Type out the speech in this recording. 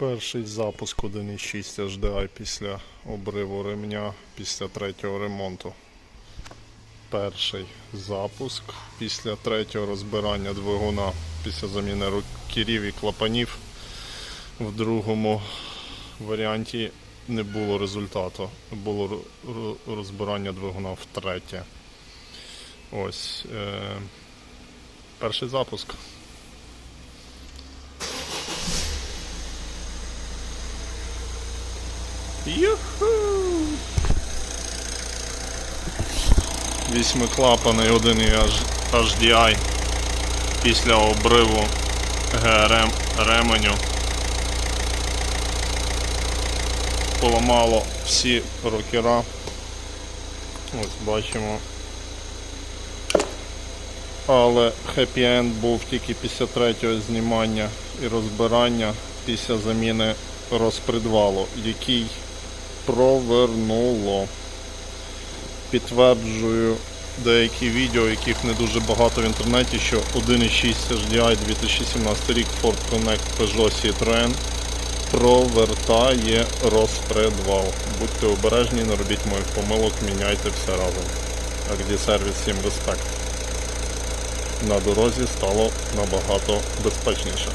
Перший запуск 1.6 HDI після обриву ремня після третього ремонту. Перший запуск після третього розбирання двигуна після заміни рукірів і клапанів. В другому варіанті не було результату. Було ро- ро- розбирання двигуна втретє. Ось. Е- перший запуск. Юху! Вісьмиклапаний один HDI після обриву ГРМ ременю поламало всі рокера. Ось бачимо. Але хеппі-енд був тільки після третього знімання і розбирання після заміни розпредвалу, який провернуло. Підтверджую деякі відео, яких не дуже багато в інтернеті, що 1.6 HDI 2017 рік Ford Connect Peugeot Citroën провертає розпредвал. Будьте обережні, не робіть моїх помилок, міняйте все разом. Акді сервіс, всім респект. На дорозі стало набагато безпечніше.